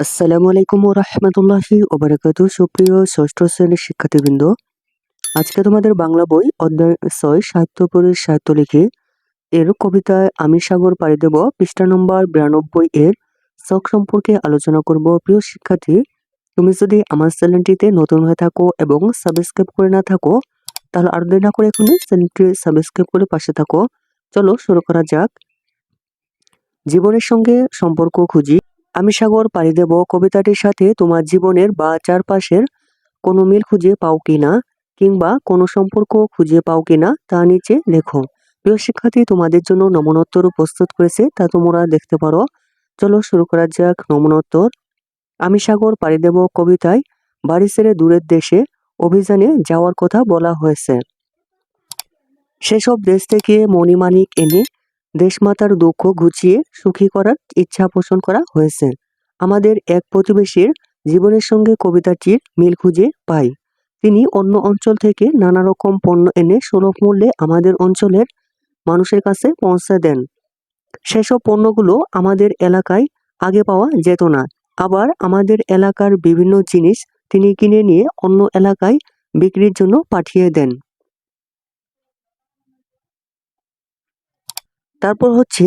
আসসালামু আলাইকুম রহমতুল্লাহি ওবরাকাত সুপ্রিয় ষষ্ঠ শ্রেণির শিক্ষার্থীবৃন্দ, আজকে তোমাদের বাংলা বই অধ্যায় ছয়, সাহিত্যপুরীর সাহিত্য লিখে এর কবিতায় আমি সাগর পাড়ি দেব। পৃষ্ঠা নম্বর বিরানব্বই এর শখ সম্পর্কে আলোচনা করব। প্রিয় শিক্ষার্থী, তুমি যদি আমার চ্যানেলটিতে নতুন হয়ে থাকো এবং সাবস্ক্রাইব করে না থাকো, তাহলে আর দেরি না করে এখনই চ্যানেলটি সাবস্ক্রাইব করে পাশে থাকো। চলো শুরু করা যাক। জীবনের সঙ্গে সম্পর্ক খুঁজি। আমি সাগর পাড়ি দেব কবিতাটির সাথে তোমার জীবনের বা চারপাশের কোনো মিল খুঁজে পাও কিনা কিংবা কোনো সম্পর্ক খুঁজে পাও কিনা তা নিচে লেখো। প্রিয় শিক্ষার্থী, তোমাদের জন্য নমনোত্তর প্রস্তুত করেছে, তা তোমরা দেখতে পারো। চলো শুরু করা যাক নমনোত্তর। আমি সাগর পাড়ি দেব কবিতায়, বাড়ি ছেড়ে দূরের দেশে, অভিযানে যাওয়ার কথা বলা হয়েছে। সেসব দেশ থেকে মণিমাণিক এনে দেশমাতার দুঃখ ঘুচিয়ে সুখী করার ইচ্ছা পোষণ করা হয়েছে। আমাদের এক প্রতিবেশীর জীবনের সঙ্গে কবিতাটির মিল খুঁজে পাই। তিনি অন্য অঞ্চল থেকে নানা রকম পণ্য এনে সুলভ মূল্যে আমাদের অঞ্চলের মানুষের কাছে পৌঁছে দেন। সেসব পণ্যগুলো আমাদের এলাকায় আগে পাওয়া যেত না। আবার আমাদের এলাকার বিভিন্ন জিনিস তিনি কিনে নিয়ে অন্য এলাকায় বিক্রির জন্য পাঠিয়ে দেন। তারপর হচ্ছে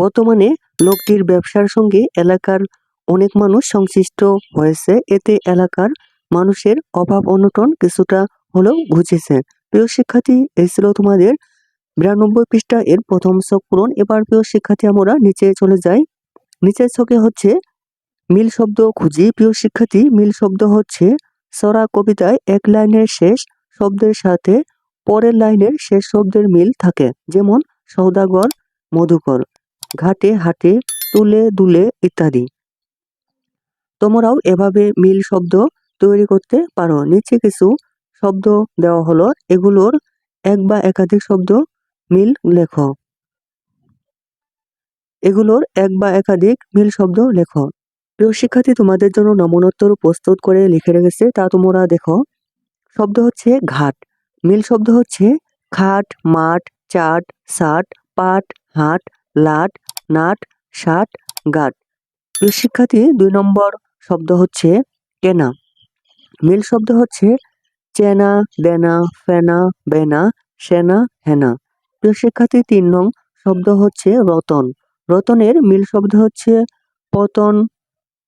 বর্তমানে লোকটির ব্যবসার সঙ্গে এলাকার অনেক মানুষ সংশ্লিষ্ট হয়েছে। এতে এলাকার মানুষের অভাব, অনটন কিছুটা হলেও ঘুচেছে। প্রিয় শিক্ষার্থী, এই ছিল তোমাদের বিরানব্বই পৃষ্ঠা। এর প্রথম শখ পূরণ। এবার প্রিয় শিক্ষার্থী, আমরা নিচে চলে যাই। নিচের ছকে হচ্ছে মিল শব্দ খুঁজি। প্রিয় শিক্ষার্থী, মিল শব্দ হচ্ছে সরা কবিতায় এক লাইনের শেষ শব্দের সাথে পরের লাইনের শেষ শব্দের মিল থাকে। যেমন সৌদাগর মধুকর, ঘাটে হাটে তুলে দুলে ইত্যাদি। তোমরাও এভাবে মিল শব্দ তৈরি করতে পারো। নিচে কিছু শব্দ দেওয়া হলো। এগুলোর এক বা একাধিক শব্দ মিল লেখো। এগুলোর এক বা একাধিক মিল শব্দ লেখো। প্রিয় শিক্ষার্থী, তোমাদের জন্য নমনোত্তর প্রস্তুত করে লিখে রেখেছে। তা তোমরা দেখো। শব্দ হচ্ছে ঘাট। মিল শব্দ হচ্ছে খাট, মাঠ, চাট, সাট পাট, হাট, লাট, নাট, ষাট, গাট। প্রিয় শিক্ষার্থী, দুই নম্বর শব্দ হচ্ছে কেনা। মিল শব্দ হচ্ছে চেনা, দেনা, ফেনা, বেনা, সেনা, হেনা। প্রিয় শিক্ষার্থী, তিন নং শব্দ হচ্ছে রতন। রতনের মিল শব্দ হচ্ছে পতন,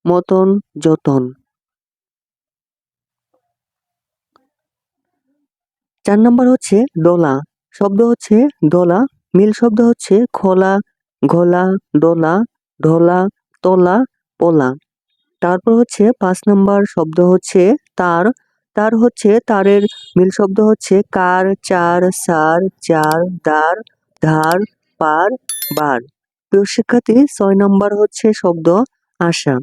মতন, যতন। চার নম্বর হচ্ছে দোলা। শব্দ হচ্ছে দোলা। মিল শব্দ হচ্ছে খোলা, ঘোলা ডোলা ঢোলা তোলা, পোলা। তারপর হচ্ছে পাঁচ নম্বর শব্দ হচ্ছে তার। তার হচ্ছে তারের মিল শব্দ হচ্ছে কার, চার, সার চার দার, ধার, পার, বার। প্রিয় শিক্ষার্থী, ছয় নম্বর হচ্ছে শব্দ আশা।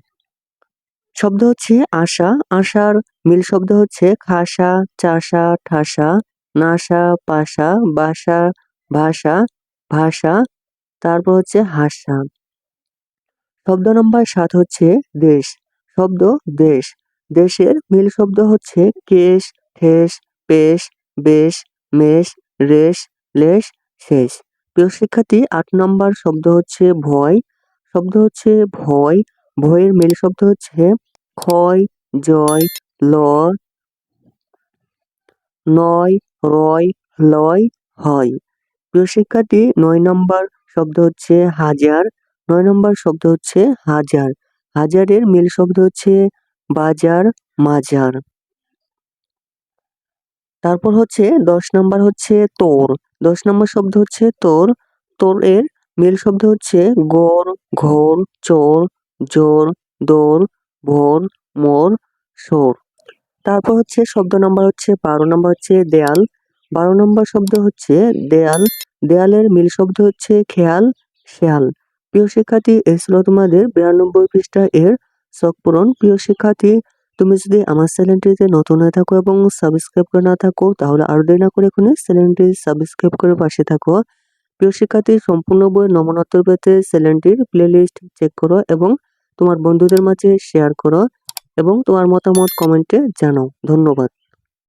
শব্দ হচ্ছে আশা। আশার মিল শব্দ হচ্ছে খাসা চাষা ঠাসা, নাসা পাশা বাসা ভাষা ভাষা, তারপর হচ্ছে হাসা শব্দ নম্বর সাত হচ্ছে দেশ, শব্দ দেশ। দেশের মিল শব্দ হচ্ছে কেশ, ঠেস, পেশ, বেশ, মেষ, রেশ, লেশ, শেষ। প্রিয় শিক্ষার্থী, আট নম্বর শব্দ হচ্ছে ভয়। শব্দ হচ্ছে ভয়। ভয়ের মিল শব্দ হচ্ছে ক্ষয়, জয় ল নয়, রয়, লয়, হয়। প্রিয় শিক্ষার্থী, নয় নম্বর শব্দ হচ্ছে হাজার, নয় নম্বর শব্দ হচ্ছে হাজার। হাজারের মিল শব্দ হচ্ছে বাজার, মাজার। তারপর হচ্ছে দশ নম্বর হচ্ছে তোর, দশ নম্বর শব্দ হচ্ছে তোর তোর এর মিল শব্দ হচ্ছে গড়, ঘোর, চোর, জোর দৌড় ভোর, মোর সোর তারপর হচ্ছে শব্দ নম্বর হচ্ছে বারো, নম্বর হচ্ছে দেয়াল বারো নম্বর শব্দ হচ্ছে দেয়াল। দেয়ালের মিল শব্দ হচ্ছে খেয়াল, শেয়াল। প্রিয় শিক্ষার্থী, এই ছিল তোমাদের বিরানব্বই পৃষ্ঠা এর শখ পূরণ। প্রিয় শিক্ষার্থী, তুমি যদি আমার চ্যানেলটিতে নতুন হয়ে থাকো এবং সাবস্ক্রাইব করে না থাকো, তাহলে আরও দেরি না করে এখানে চ্যানেলটি সাবস্ক্রাইব করে পাশে থাকো। প্রিয় শিক্ষার্থী, সম্পূর্ণ বই নমনোত্তর পেতে চ্যানেলটির প্লেলিস্ট চেক করো এবং তোমার বন্ধুদের মাঝে শেয়ার করো এবং তোমার মতামত কমেন্টে জানাও। ধন্যবাদ।